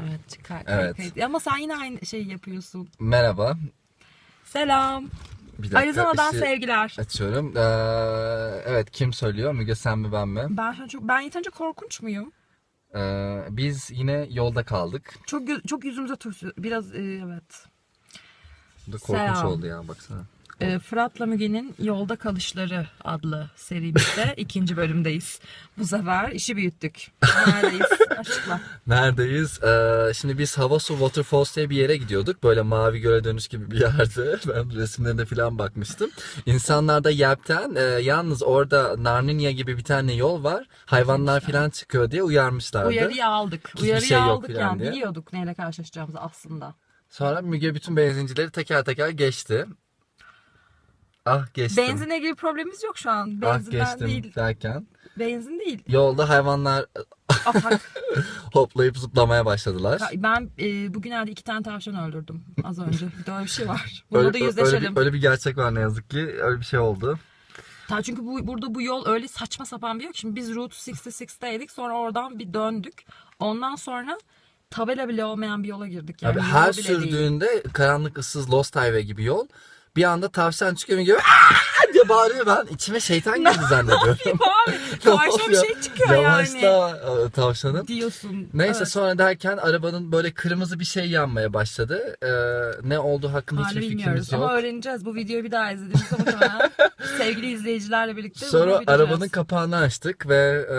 Evet. Kay- Evet. kay- Ama sen yine aynı şeyi yapıyorsun. Merhaba. Selam. Bir dakika. Arizona'dan ışığı sevgiler. Açıyorum. Ee, evet kim söylüyor? Müge sen mi ben mi? Ben şu an çok ben yeterince korkunç muyum? Ee, biz yine yolda kaldık. Çok gö- çok yüzümüze turşu. Biraz e, evet. Bu da korkunç Selam. oldu ya baksana. E, Fırat'la Müge'nin Yolda Kalışları adlı serimizde ikinci bölümdeyiz. Bu sefer işi büyüttük. Neredeyiz? Açıkla. Neredeyiz? Ee, şimdi biz Havasu Waterfalls diye bir yere gidiyorduk. Böyle mavi göle dönüş gibi bir yerde. Ben resimlerine falan bakmıştım. İnsanlar da Yelp'ten e, yalnız orada Narninya gibi bir tane yol var. Hayvanlar falan çıkıyor diye uyarmışlardı. Uyarıyı aldık. Hiçbir Uyarıyı şey aldık yani. diye. Biliyorduk neyle karşılaşacağımızı aslında. Sonra Müge bütün benzincileri teker teker geçti. Ah geçtim. Benzinle ilgili problemimiz yok şu an. ah Benzinden geçtim değil. derken Benzin değil. yolda hayvanlar hoplayıp zıplamaya başladılar. ben e, bugünlerde iki tane tavşan öldürdüm az önce. Bir de öyle bir şey var. Bununla Öyle, da öyle, yüzleşelim. bir, öyle bir gerçek var ne yazık ki. Öyle bir şey oldu. Ta çünkü bu, burada bu yol öyle saçma sapan bir yol. ki. Şimdi biz Route 66'daydık. Sonra oradan bir döndük. Ondan sonra tabela bile olmayan bir yola girdik. Yani Abi her bile değil. sürdüğünde karanlık ıssız Lost Highway gibi yol. Bir anda tavşan çıkıyor gibi "Aa!" diye bağırıyor ben içime şeytan girdi zannediyorum. Karşıma bir şey çıkıyor yani. Yavaşla e, tavşanın. Diyorsun. Neyse Evet. sonra derken arabanın böyle kırmızı bir şey yanmaya başladı. Ee, ne olduğu hakkında Hala hiçbir bilmiyoruz fikrimiz yok. ama öğreneceğiz. Bu videoyu bir daha izlediğimizde muhtemelen sevgili izleyicilerle birlikte Sonra arabanın kapağını açtık ve e,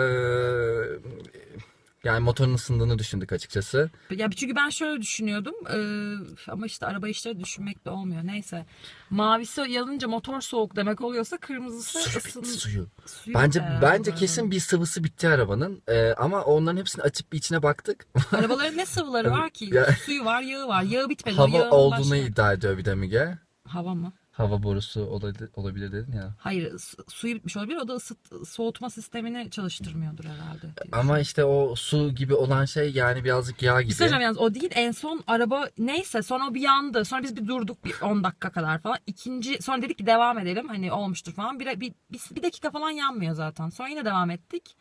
yani motorun ısındığını düşündük açıkçası. Ya çünkü ben şöyle düşünüyordum eee, ama işte araba işleri düşünmek de olmuyor. Neyse. Mavisi yanınca motor soğuk demek oluyorsa kırmızısı Suyu ısın. bitti suyu. suyu Bence herhalde. bence kesin bir sıvısı bitti arabanın. Ee, ama onların hepsini açıp bir içine baktık. Arabaların ne sıvıları var ki? Suyu var, yağı var. Yağı bitmedi. Hava olduğunu başka- iddia ediyor bir de Müge. Hava mı? Hava borusu olabilir, olabilir dedin ya. Hayır, su- suyu bitmiş olabilir. O da ısıt, soğutma sistemini çalıştırmıyordur herhalde. diye Ama işte o su gibi olan şey yani birazcık yağ Bir gibi. şey söyleyeceğim yalnız o değil en son araba neyse sonra o bir yandı sonra biz bir durduk bir 10 dakika kadar falan ikinci sonra dedik ki devam edelim hani olmuştur falan bir, bir, bir, bir dakika falan yanmıyor zaten sonra yine devam ettik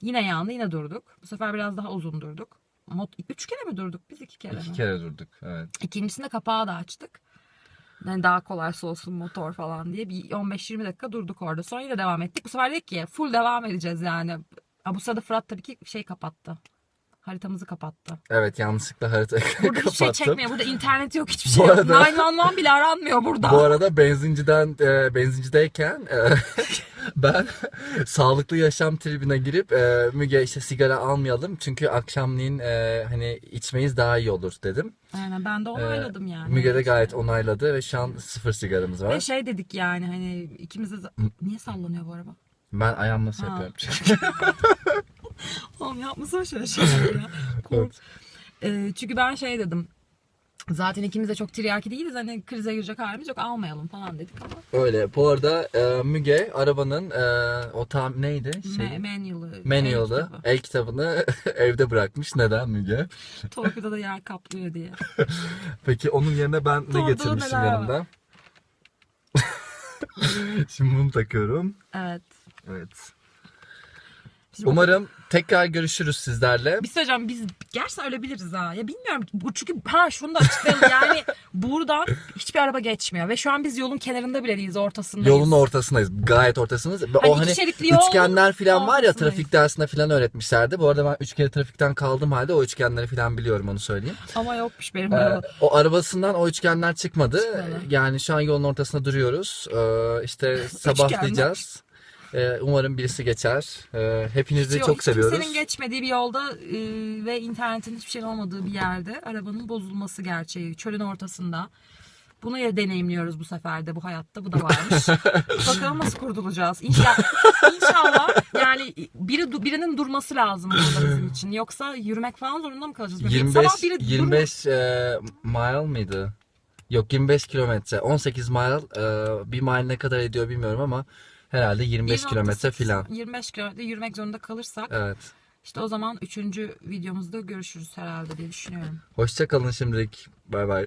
yine yandı yine durduk bu sefer biraz daha uzun durduk Mot üç kere mi durduk biz iki kere İki mi? kere durduk evet. İkincisinde kapağı da açtık yani daha kolay soğusun motor falan diye bir 15-20 dakika durduk orada sonra yine devam ettik bu sefer dedik ki full devam edeceğiz yani Ha, bu sırada Fırat tabii ki şey kapattı haritamızı kapattı. Evet yanlışlıkla haritayı Burada hiçbir şey kapattım. çekmiyor. Burada internet yok, hiçbir Bu şey yok. arada- 911 bile aranmıyor burada. Bu arada benzinciden e, benzincideyken e, ben sağlıklı yaşam tribine girip e, Müge işte sigara almayalım çünkü akşamleyin e, hani içmeyiz daha iyi olur dedim. Aynen ben de onayladım yani. E, Müge de Evet. gayet onayladı ve şu an sıfır sigaramız var. Ve şey dedik yani hani ikimiz de... Niye sallanıyor bu araba? Ben ayağım nasıl Ha. yapıyorum çünkü. Oğlum yapmasana şöyle şeyler ya. Kork. Ee, çünkü ben şey dedim. Zaten ikimiz de çok tiryaki değiliz. Hani krize girecek halimiz yok. Almayalım falan dedik ama. Öyle. Bu arada e, Müge arabanın e, o tam neydi? Şey, Me- manual'ı. el manual'ı, kitabı. el kitabını evde bırakmış. Neden Müge? Torpidoda yer kaplıyor diye. Peki onun yerine ben ne var? yanımda? Şimdi bunu takıyorum. Evet. Evet. Şimdi Umarım tekrar görüşürüz sizlerle. Bir şey söyleyeceğim biz gerçekten ölebiliriz ha. Ya bilmiyorum bu çünkü ha şunu da açıklayalım yani buradan hiçbir araba geçmiyor ve şu an biz yolun kenarında bile değiliz ortasındayız. Yolun ortasındayız. Gayet ortasındayız. Hani o iki hani şeritli yol üçgenler falan var ya ortasındayız. trafik dersinde falan öğretmişlerdi. Bu arada ben üç kere trafikten kaldığım halde o üçgenleri falan biliyorum onu söyleyeyim. Ama yokmuş benim Ee, araba. o arabasından o üçgenler çıkmadı. Çıkmadı. Yani şu an yolun ortasında duruyoruz. Ee, işte sabahlayacağız. Ee, umarım birisi geçer. Ee, hepinizi Hiç- çok seviyoruz. Kimsenin geçmediği bir yolda e, ve internetin hiçbir şeyin olmadığı bir yerde arabanın bozulması gerçeği çölün ortasında. Bunu ya deneyimliyoruz bu sefer de bu hayatta bu da varmış. Bakalım nasıl kurtulacağız. İnşallah, inşallah yani biri birinin durması lazım burada bizim için. Yoksa yürümek falan zorunda mı kalacağız? Böyle 25 sabah biri durma- 25 e, mile mıydı? Yok 25 kilometre. 18 mile. e, bir mile ne kadar ediyor bilmiyorum ama herhalde 25 kilometre 1.8, filan. 25 kilometre yürümek zorunda kalırsak Evet. işte o zaman 3. videomuzda görüşürüz herhalde diye düşünüyorum. Hoşça kalın şimdilik. Bay bay.